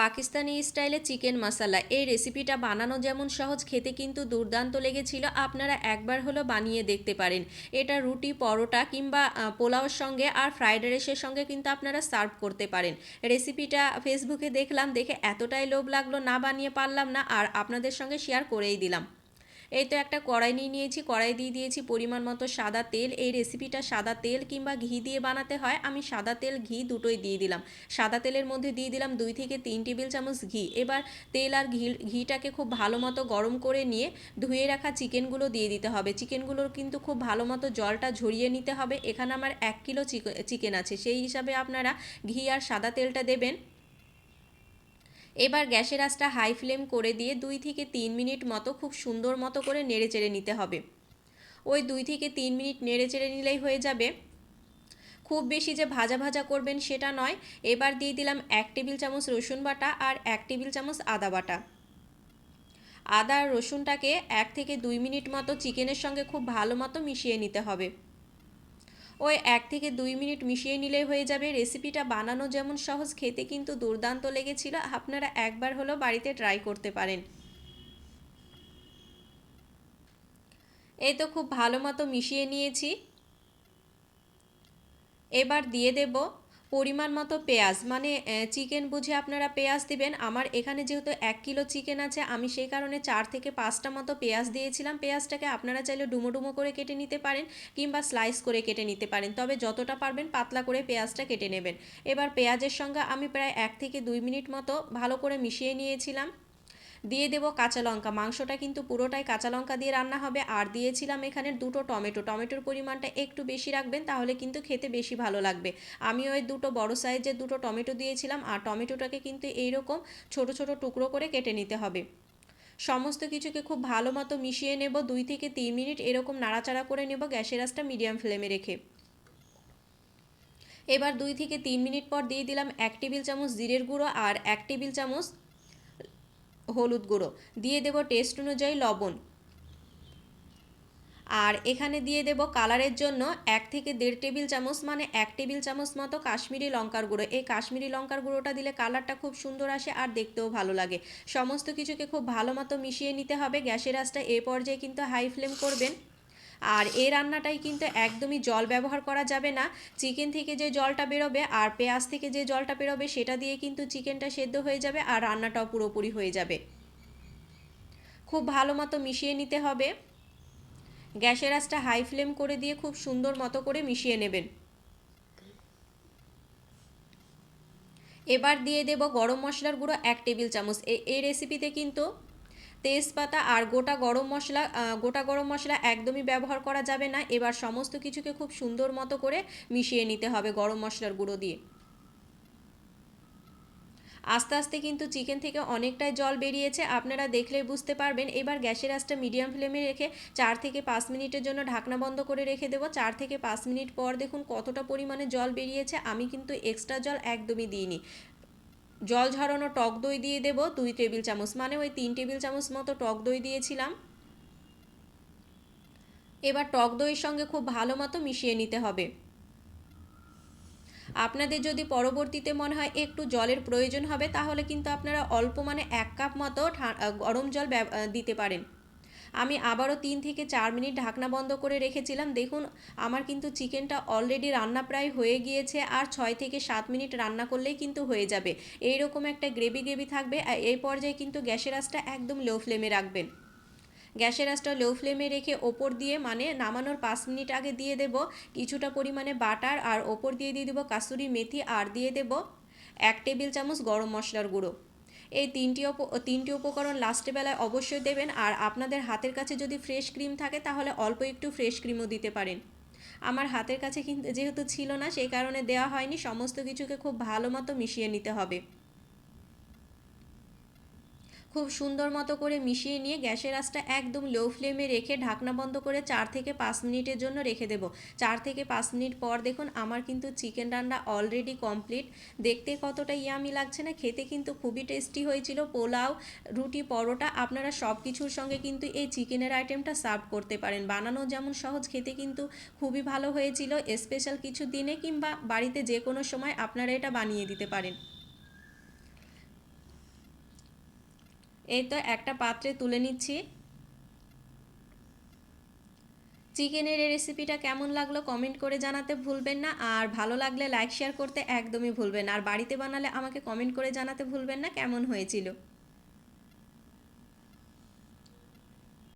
পাকিস্তানি স্টাইলে চিকেন মশালা। এই রেসিপিটা বানানো যেমন সহজ, খেতে কিন্তু দুর্দান্ত লেগেছিল। আপনারা একবার হলো বানিয়ে দেখতে পারেন। এটা রুটি, পরোটা কিংবা পোলাওর সঙ্গে আর ফ্রাইড রাইসের সঙ্গে কিন্তু আপনারা সার্ভ করতে পারেন। রেসিপিটা ফেসবুকে দেখলাম, দেখে এতটাই লোভ লাগল, না বানিয়ে পারলাম না, আর আপনাদের সঙ্গে শেয়ার করেই দিলাম। এই তো একটা কড়াই নিয়ে নিয়েছি, কড়াই দিয়ে দিয়েছি পরিমাণ মতো সাদা তেল। এই রেসিপিটা সাদা তেল কিংবা ঘি দিয়ে বানাতে হয়। আমি সাদা তেল, ঘি দুটোই দিয়ে দিলাম। সাদা তেলের মধ্যে দিয়ে দিলাম দুই থেকে তিন টেবিল চামচ ঘি। এবার তেল আর ঘি, ঘিটাকে খুব ভালো মতো গরম করে নিয়ে ধুয়ে রাখা চিকেনগুলো দিয়ে দিতে হবে। চিকেনগুলোর কিন্তু খুব ভালো মতো জলটা ঝরিয়ে নিতে হবে। এখানে আমার এক কিলো চিকেন আছে। সেই হিসাবে আপনারা ঘি আর সাদা তেলটা দেবেন। এবার গ্যাসের আঁচটা হাই ফ্লেম করে দিয়ে দুই থেকে তিন মিনিট মতো খুব সুন্দর মতো করে নেড়ে চেড়ে নিতে হবে। ওই দুই থেকে তিন মিনিট নেড়ে চেড়ে নিলেই হয়ে যাবে। খুব বেশি যে ভাজা ভাজা করবেন সেটা নয়। এবার দিয়ে দিলাম এক টেবিল চামচ রসুন বাটা আর এক টেবিল চামচ আদা বাটা। আদা আর রসুনটাকে এক থেকে দুই মিনিট মতো চিকেনের সঙ্গে খুব ভালো মতো মিশিয়ে নিতে হবে। ওই এক থেকে দুই মিনিট মিশিয়ে নিলে হয়ে যাবে। রেসিপিটা বানানো যেমন সহজ, খেতে কিন্তু দুর্দান্ত লেগেছিল। আপনারা একবার হলো বাড়িতে ট্রাই করতে পারেন। এই তো খুব ভালো মতো মিশিয়ে নিয়েছি। এবার দিয়ে দেব পরিমাণ মতো পেঁয়াজ। মানে চিকেন বুঝে আপনারা পেঁয়াজ দিবেন। আমার এখানে যেহেতু এক কিলো চিকেন আছে, আমি সেই কারণে চার থেকে পাঁচটা মতো পেঁয়াজ দিয়েছিলাম। পেঁয়াজটাকে আপনারা চাইলে ডুমো ডুমো করে কেটে নিতে পারেন কিংবা স্লাইস করে কেটে নিতে পারেন। তবে যতটা পারবেন পাতলা করে পেঁয়াজটা কেটে নেবেন। এবার পেঁয়াজের সঙ্গে আমি প্রায় এক থেকে দুই মিনিট মতো ভালো করে মিশিয়ে নিয়েছিলাম। দিয়ে দেবো কাঁচা লঙ্কা। মাংসটা কিন্তু পুরোটাই কাঁচা লঙ্কা দিয়ে রান্না হবে। আর দিয়েছিলাম এখানে দুটো টমেটো। টমেটোর পরিমাণটা একটু বেশি রাখবেন, তাহলে কিন্তু খেতে বেশি ভালো লাগবে। আমি ওই দুটো বড় সাইজের দুটো টমেটো দিয়েছিলাম, আর টমেটোটাকে কিন্তু এইরকম ছোট ছোট টুকরো করে কেটে নিতে হবে। সমস্ত কিছুকে খুব ভালো মতো মিশিয়ে নেব, দুই থেকে তিন মিনিট এরকম নাড়াচাড়া করে নেব গ্যাসের আঁচটা মিডিয়াম ফ্লেমে রেখে। এবার দুই থেকে তিন মিনিট পর দিয়ে দিলাম এক টেবিল চামচ জিরের গুঁড়ো আর এক টেবিল চামচ হলুদ গুঁড়ো। দিয়ে দেব টেস্ট অনুযায়ী লবণ। আর এখানে দিয়ে দেব কালারের জন্য এক থেকে দেড় টেবিল চামচ মানে এক টেবিল চামচ মতো কাশ্মীরি লঙ্কার গুঁড়ো। এই কাশ্মীরি লঙ্কার গুঁড়োটা দিলে কালারটা খুব সুন্দর আসে আর দেখতেও ভালো লাগে। সমস্ত কিছুকে খুব ভালো মতো মিশিয়ে নিতে হবে। গ্যাসের আঁচটা এ পর্যায়ে কিন্তু হাই ফ্লেম করবেন। আর এই রান্নাটাই কিন্তু একদমই জল ব্যবহার করা যাবে না। চিকেন থেকে যে জলটা বেরোবে আর পেঁয়াজ থেকে যে জলটা বেরোবে, সেটা দিয়ে কিন্তু চিকেনটা সেদ্ধ হয়ে যাবে আর রান্নাটাও পুরোপুরি হয়ে যাবে। খুব ভালো মতো মিশিয়ে নিতে হবে। গ্যাসের আঁচটা হাই ফ্লেম করে দিয়ে খুব সুন্দর মতো করে মিশিয়ে নেবেন। এবার দিয়ে দেব গরম মশলার গুঁড়ো এক টেবিল চামচ। এই রেসিপিতে কিন্তু তেজপাতা আর গোটা গরম মশলা গোটা গরম মশলা একদমই ব্যবহার করা যাবে না। এবার সমস্ত কিছুকে খুব সুন্দর মতো করে মিশিয়ে নিতে হবে গরম মশলার গুঁড়ো দিয়ে। আস্তে আস্তে কিন্তু চিকেন থেকে অনেকটাই জল বেরিয়েছে। আপনারা দেখলেই বুঝতে পারবেন। এবার গ্যাসের আঁচটা মিডিয়াম ফ্লেমে রেখে চার থেকে পাঁচ মিনিটের জন্য ঢাকনা বন্ধ করে রেখে দেবো। চার থেকে পাঁচ মিনিট পর দেখুন কতটা পরিমাণে জল বেরিয়েছে। আমি কিন্তু এক্সট্রা জল একদমই দিইনি। জল ঝরানো টক দই দিয়ে দেব, দুই টেবিল চামচ মানে ওই তিন টেবিল চামচ মতো টক দই দিয়েছিলাম। এবার টক দইয়ের সঙ্গে খুব ভালো মতো মিশিয়ে নিতে হবে। আপনাদের যদি পরবর্তীতে মনে হয় একটু জলের প্রয়োজন হবে, তাহলে কিন্তু আপনারা অল্প মানে এক কাপ মতো গরম জল দিতে পারেন। আমি আবারও তিন থেকে চার মিনিট ঢাকনা বন্ধ করে রেখেছিলাম। দেখুন, আমার কিন্তু চিকেনটা অলরেডি রান্না প্রায় হয়ে গিয়েছে আর ছয় থেকে সাত মিনিট রান্না করলেই কিন্তু হয়ে যাবে। এই রকম একটা গ্রেভি গ্রেভি থাকবে। আর এই পর্যায়ে কিন্তু গ্যাসের আঁচটা একদম লো ফ্লেমে রাখবেন। গ্যাসের আঁচটা লো ফ্লেমে রেখে ওপর দিয়ে মানে নামানোর পাঁচ মিনিট আগে দিয়ে দেব কিছুটা পরিমাণে বাটার আর ওপর দিয়ে দিয়ে দেবো কাসুরি মেথি আর দিয়ে দেব এক টেবিল চামচ গরম মশলার গুঁড়ো। এই তিনটি তিনটি উপকরণ লাস্টে বেলায় অবশ্যই দেবেন। আর আপনাদের হাতের কাছে যদি ফ্রেশ ক্রিম থাকে, তাহলে অল্প একটু ফ্রেশ ক্রিমও দিতে পারেন। আমার হাতের কাছে কিন্তু যেহেতু ছিল না, সেই কারণে দেওয়া হয়নি। সমস্ত কিছুকে খুব ভালো মতো মিশিয়ে নিতে হবে। খুব সুন্দর মতো করে মিশিয়ে নিয়ে গ্যাসের আঁচটা একদম লো ফ্লেমে রেখে ঢাকনা বন্ধ করে চার থেকে পাঁচ মিনিটের জন্য রেখে দেবো। চার থেকে পাঁচ মিনিট পর দেখুন আমার কিন্তু চিকেন রান্না অলরেডি কমপ্লিট দেখতে কতটা ইয়ামি লাগছে না, খেতে কিন্তু খুবই টেস্টি হয়েছিল। পোলাও, রুটি, পরোটা, আপনারা সব কিছুর সঙ্গে কিন্তু এই চিকেনের আইটেমটা সার্ভ করতে পারেন। বানানো যেমন সহজ, খেতে কিন্তু খুবই ভালো হয়েছিল। স্পেশাল কিছু দিনে কিংবা বাড়িতে যে কোনো সময় আপনারা এটা বানিয়ে দিতে পারেন। এই তো একটা পাত্রে তুলে নিচ্ছি। চিকেনের এই রেসিপিটা কেমন লাগল কমেন্ট করে জানাতে ভুলবেন না। আর ভালো লাগলে লাইক শেয়ার করতে একদমই ভুলবেন আর বাড়িতে বানালে আমাকে কমেন্ট করে জানাতে ভুলবেন না। কেমন হয়েছিল?